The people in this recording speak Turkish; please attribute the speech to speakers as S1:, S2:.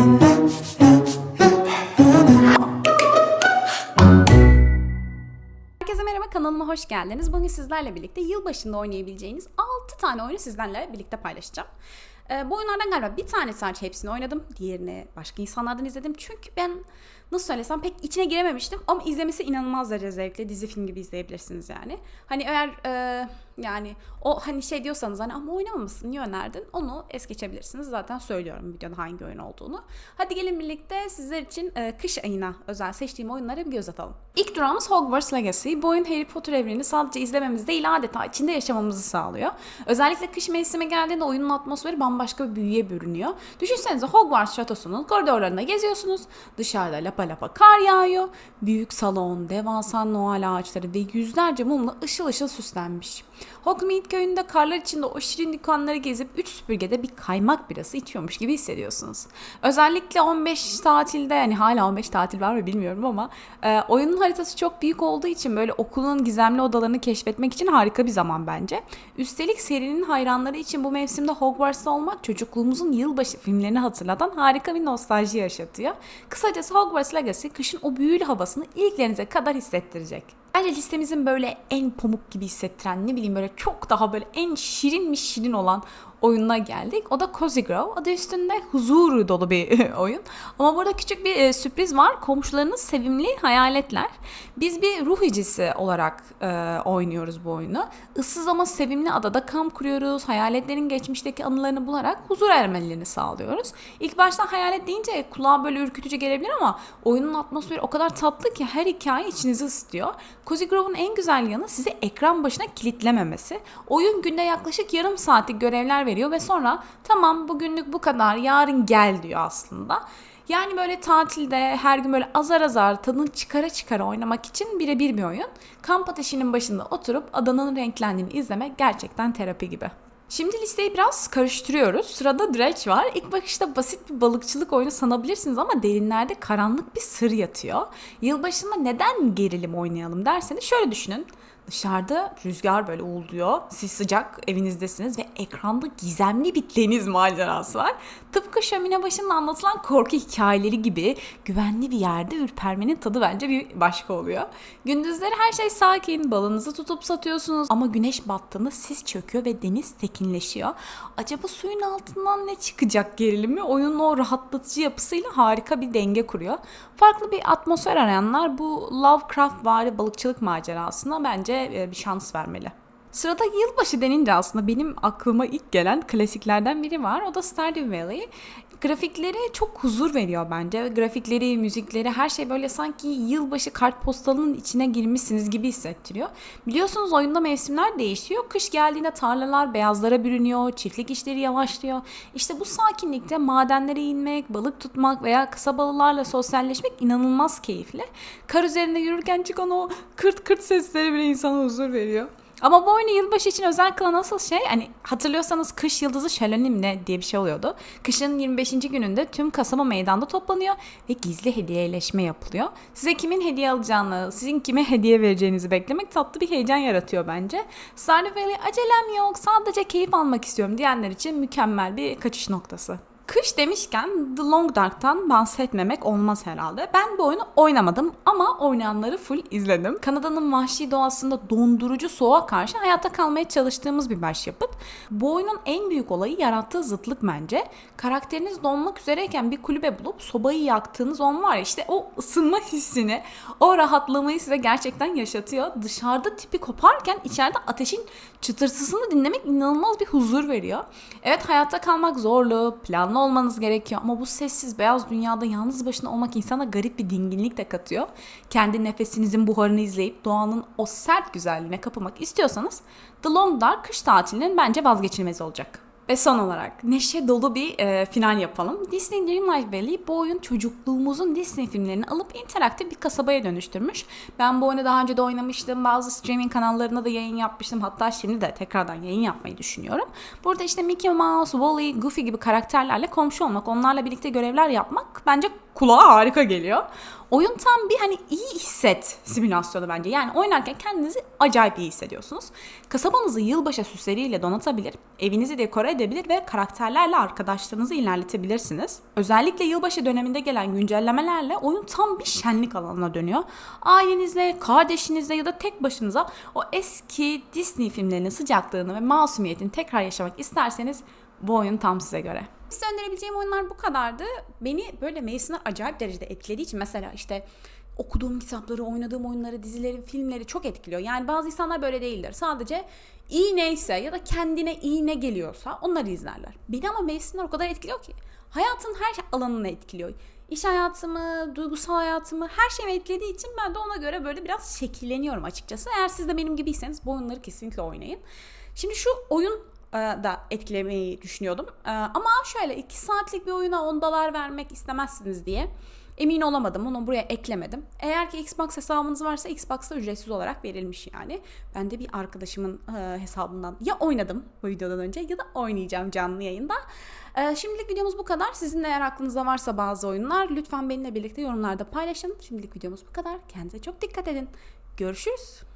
S1: Herkese merhaba kanalıma hoş geldiniz. Bugün sizlerle birlikte yılbaşında oynayabileceğiniz 6 tane oyunu sizlerle birlikte paylaşacağım. Ee, bu oyunlardan galiba bir tane sadece hepsini oynadım. Diğerini başka insanlardan izledim. Çünkü ben nasıl söylesem pek içine girememiştim. Ama izlemesi inanılmaz derece zevkli. Dizi film gibi izleyebilirsiniz yani. Hani eğer e, yani o hani şey diyorsanız hani ama oynamamışsın niye önerdin? Onu es geçebilirsiniz. Zaten söylüyorum videoda hangi oyun olduğunu. Hadi gelin birlikte sizler için e, kış ayına özel seçtiğim oyunlara bir göz atalım. İlk durağımız Hogwarts Legacy. Bu oyun Harry Potter evrenini sadece izlememiz değil adeta içinde yaşamamızı sağlıyor. Özellikle kış mevsimi geldiğinde oyunun atmosferi bambaşka bir büyüye bürünüyor. Düşünsenize Hogwarts şatosunun koridorlarında geziyorsunuz. Dışarıda lapa lapa kar yağıyor. Büyük salon, devasa Noel ağaçları ve yüzlerce mumla ışıl ışıl süslenmiş. Hogsmeade köyünde karlar içinde o şirin dükkanları gezip 3 süpürgede bir kaymak birası içiyormuş gibi hissediyorsunuz. Özellikle 15 tatilde yani hala 15 tatil var mı bilmiyorum ama e, oyunun haritası çok büyük olduğu için böyle okulun gizemli odalarını keşfetmek için harika bir zaman bence. Üstelik serinin hayranları için bu mevsimde Hogwarts'ta olmak çocukluğumuzun yılbaşı filmlerini hatırlatan harika bir nostalji yaşatıyor. Kısacası Hogwarts Legacy kışın o büyülü havasını ilklerinize kadar hissettirecek. Bence listemizin böyle en pamuk gibi hissettiren ne bileyim böyle çok daha böyle en şirin mi şirin olan oyununa geldik. O da Cozy Grove. Adı üstünde huzur dolu bir oyun. Ama burada küçük bir e, sürpriz var. Komşularınız sevimli hayaletler. Biz bir ruh icisi olarak e, oynuyoruz bu oyunu. Issız ama sevimli adada kamp kuruyoruz. Hayaletlerin geçmişteki anılarını bularak huzur ermelerini sağlıyoruz. İlk başta hayalet deyince kulağa böyle ürkütücü gelebilir ama oyunun atmosferi o kadar tatlı ki her hikaye içinizi ısıtıyor. Cozy Grove'un en güzel yanı sizi ekran başına kilitlememesi. Oyun günde yaklaşık yarım saatlik görevler veriyor ve sonra tamam bugünlük bu kadar yarın gel diyor aslında. Yani böyle tatilde her gün böyle azar azar tadını çıkara çıkara oynamak için birebir bir oyun. Kamp ateşinin başında oturup adanın renklendiğini izlemek gerçekten terapi gibi. Şimdi listeyi biraz karıştırıyoruz. Sırada Dredge var. İlk bakışta basit bir balıkçılık oyunu sanabilirsiniz ama derinlerde karanlık bir sır yatıyor. Yılbaşında neden gerilim oynayalım derseniz şöyle düşünün. Dışarıda rüzgar böyle uğulduyor. Siz sıcak evinizdesiniz ve ekranda gizemli bir deniz macerası var. Tıpkı şömine başında anlatılan korku hikayeleri gibi güvenli bir yerde ürpermenin tadı bence bir başka oluyor. Gündüzleri her şey sakin, balınızı tutup satıyorsunuz ama güneş battığında sis çöküyor ve deniz tekinleşiyor. Acaba suyun altından ne çıkacak gerilimi oyunun o rahatlatıcı yapısıyla harika bir denge kuruyor. Farklı bir atmosfer arayanlar bu Lovecraft vari balıkçılık macerasına bence e, bir şans vermeli. Sırada yılbaşı denince aslında benim aklıma ilk gelen klasiklerden biri var. O da Stardew Valley. Grafikleri çok huzur veriyor bence. Grafikleri, müzikleri her şey böyle sanki yılbaşı kartpostalının içine girmişsiniz gibi hissettiriyor. Biliyorsunuz oyunda mevsimler değişiyor. Kış geldiğinde tarlalar beyazlara bürünüyor, çiftlik işleri yavaşlıyor. İşte bu sakinlikte madenlere inmek, balık tutmak veya kısa balılarla sosyalleşmek inanılmaz keyifli. Kar üzerinde yürürken çıkan o kırt kırt sesleri bile insana huzur veriyor. Ama bu oyunu yılbaşı için özel kılan asıl şey hani hatırlıyorsanız kış yıldızı şöleni mi diye bir şey oluyordu. Kışın 25. gününde tüm kasaba meydanda toplanıyor ve gizli hediyeleşme yapılıyor. Size kimin hediye alacağını, sizin kime hediye vereceğinizi beklemek tatlı bir heyecan yaratıyor bence. Stardew Valley acelem yok sadece keyif almak istiyorum diyenler için mükemmel bir kaçış noktası. Kış demişken The Long Dark'tan bahsetmemek olmaz herhalde. Ben bu oyunu oynamadım ama oynayanları full izledim. Kanada'nın vahşi doğasında dondurucu soğuğa karşı hayatta kalmaya çalıştığımız bir başyapıt. Bu oyunun en büyük olayı yarattığı zıtlık bence. Karakteriniz donmak üzereyken bir kulübe bulup sobayı yaktığınız on var ya işte o ısınma hissini, o rahatlamayı size gerçekten yaşatıyor. Dışarıda tipi koparken içeride ateşin çıtırtısını dinlemek inanılmaz bir huzur veriyor. Evet hayatta kalmak zorlu, planlı olmanız gerekiyor ama bu sessiz beyaz dünyada yalnız başına olmak insana garip bir dinginlik de katıyor. Kendi nefesinizin buharını izleyip doğanın o sert güzelliğine kapılmak istiyorsanız The Long Dark kış tatilinin bence vazgeçilmezi olacak. Ve son olarak neşe dolu bir e, final yapalım. Disney Dreamlight Valley bu oyun çocukluğumuzun Disney filmlerini alıp interaktif bir kasabaya dönüştürmüş. Ben bu oyunu daha önce de oynamıştım. Bazı streaming kanallarında da yayın yapmıştım. Hatta şimdi de tekrardan yayın yapmayı düşünüyorum. Burada işte Mickey Mouse, Wally, Goofy gibi karakterlerle komşu olmak, onlarla birlikte görevler yapmak bence kulağa harika geliyor. Oyun tam bir hani iyi hisset simülasyonu bence. Yani oynarken kendinizi acayip iyi hissediyorsunuz. Kasabanızı yılbaşı süsleriyle donatabilir, evinizi dekore edebilir ve karakterlerle arkadaşlarınızı ilerletebilirsiniz. Özellikle yılbaşı döneminde gelen güncellemelerle oyun tam bir şenlik alanına dönüyor. Ailenizle, kardeşinizle ya da tek başınıza o eski Disney filmlerinin sıcaklığını ve masumiyetini tekrar yaşamak isterseniz bu oyun tam size göre. Size önerebileceğim oyunlar bu kadardı. Beni böyle mevsimler acayip derecede etkilediği için mesela işte okuduğum kitapları, oynadığım oyunları, dizileri, filmleri çok etkiliyor. Yani bazı insanlar böyle değildir. Sadece iyi neyse ya da kendine iyi ne geliyorsa onları izlerler. Beni ama mevsimler o kadar etkiliyor ki. Hayatın her alanını etkiliyor. İş hayatımı, duygusal hayatımı, her şeyimi etkilediği için ben de ona göre böyle biraz şekilleniyorum açıkçası. Eğer siz de benim gibiyseniz bu oyunları kesinlikle oynayın. Şimdi şu oyun da etkilemeyi düşünüyordum. E, Ama şöyle 2 saatlik bir oyuna 10 dolar vermek istemezsiniz diye emin olamadım. Onu buraya eklemedim. Eğer ki Xbox hesabınız varsa Xbox'ta ücretsiz olarak verilmiş yani. Ben de bir arkadaşımın e, hesabından ya oynadım bu videodan önce ya da oynayacağım canlı yayında. E, Şimdilik videomuz bu kadar. Sizin de eğer aklınızda varsa bazı oyunlar lütfen benimle birlikte yorumlarda paylaşın. Şimdilik videomuz bu kadar. Kendinize çok dikkat edin. Görüşürüz.